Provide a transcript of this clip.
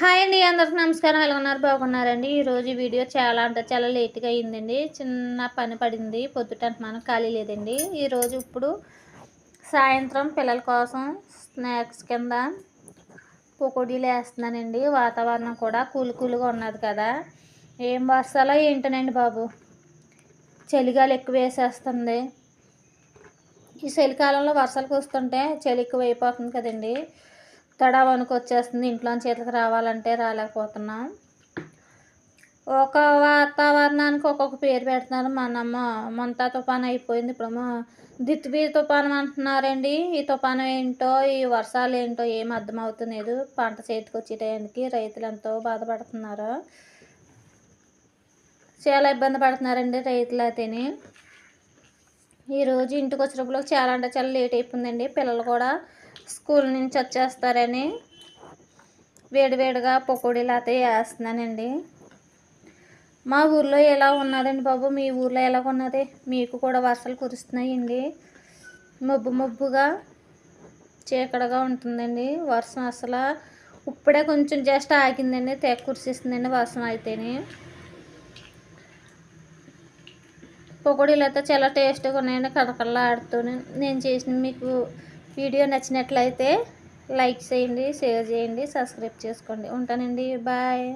Hi అండి అందరికి నమస్కారం. ఎలా ఉన్నారు బాగున్నారండి ఈరోజు వీడియో చాలా అంటే చాలా లేట్గా అయిందండి. చిన్న పని పడింది. పొద్దుట మనకు ఖాళీ లేదండి. ఈరోజు ఇప్పుడు సాయంత్రం పిల్లల కోసం స్నాక్స్ కింద పకోడీలు వేస్తున్నానండి. వాతావరణం కూడా కూల్ కూల్గా ఉన్నది కదా. ఏం వస్తాలో ఏంటనండి బాబు? చలిగాలు ఎక్కువ వేసేస్తుంది. ఈ చలికాలంలో వర్షాలు కురుస్తుంటే చలి ఎక్కువ అయిపోతుంది కదండి. తడా వణుకు వచ్చేస్తుంది. ఇంట్లో చేతులకు రావాలంటే రాలేకపోతున్నాం. ఒక వాతావరణానికి ఒక్కొక్క పేరు పెడుతున్నారు. మనమ్మ మొంతా తుఫాన్ అయిపోయింది. ఇప్పుడు దిత్బీ తుఫానం అంటున్నారండి. ఈ తుఫాను ఏంటో ఈ వర్షాలు ఏంటో ఏం అర్థమవుతలేదు. పంట చేతికి వచ్చే టైంకి రైతులు ఎంతో బాధపడుతున్నారు. చాలా ఇబ్బంది పడుతున్నారండి రైతులు అయితేనే ఈరోజు ఇంటికి వచ్చినప్పుడు చాలా అంటే చాలా లేట్ అయిపోయిందండి. పిల్లలు కూడా స్కూల్ నుంచి వచ్చేస్తారని వేడివేడిగా పకోడీలు అయితే వేస్తున్నానండి. మా ఊర్లో ఎలా ఉన్నదండి బాబు? మీ ఊర్లో ఎలా ఉన్నది? మీకు కూడా వర్షాలు కురుస్తున్నాయండి. మబ్బు మబ్బుగా చీకడగా ఉంటుందండి. వర్షం అసలు ఇప్పుడే కొంచెం జస్ట్ ఆగిందండి. తెగ కురిసిస్తుందండి వర్షం అయితేనే. పకోడీలు అయితే చాలా టేస్ట్గా ఉన్నాయండి. కడకల్లా ఆడుతూనే నేను చేసిన మీకు వీడియో నచ్చినట్లయితే లైక్ చేయండి షేర్ చేయండి సబ్స్క్రైబ్ చేసుకోండి. ఉంటానండి. బాయ్.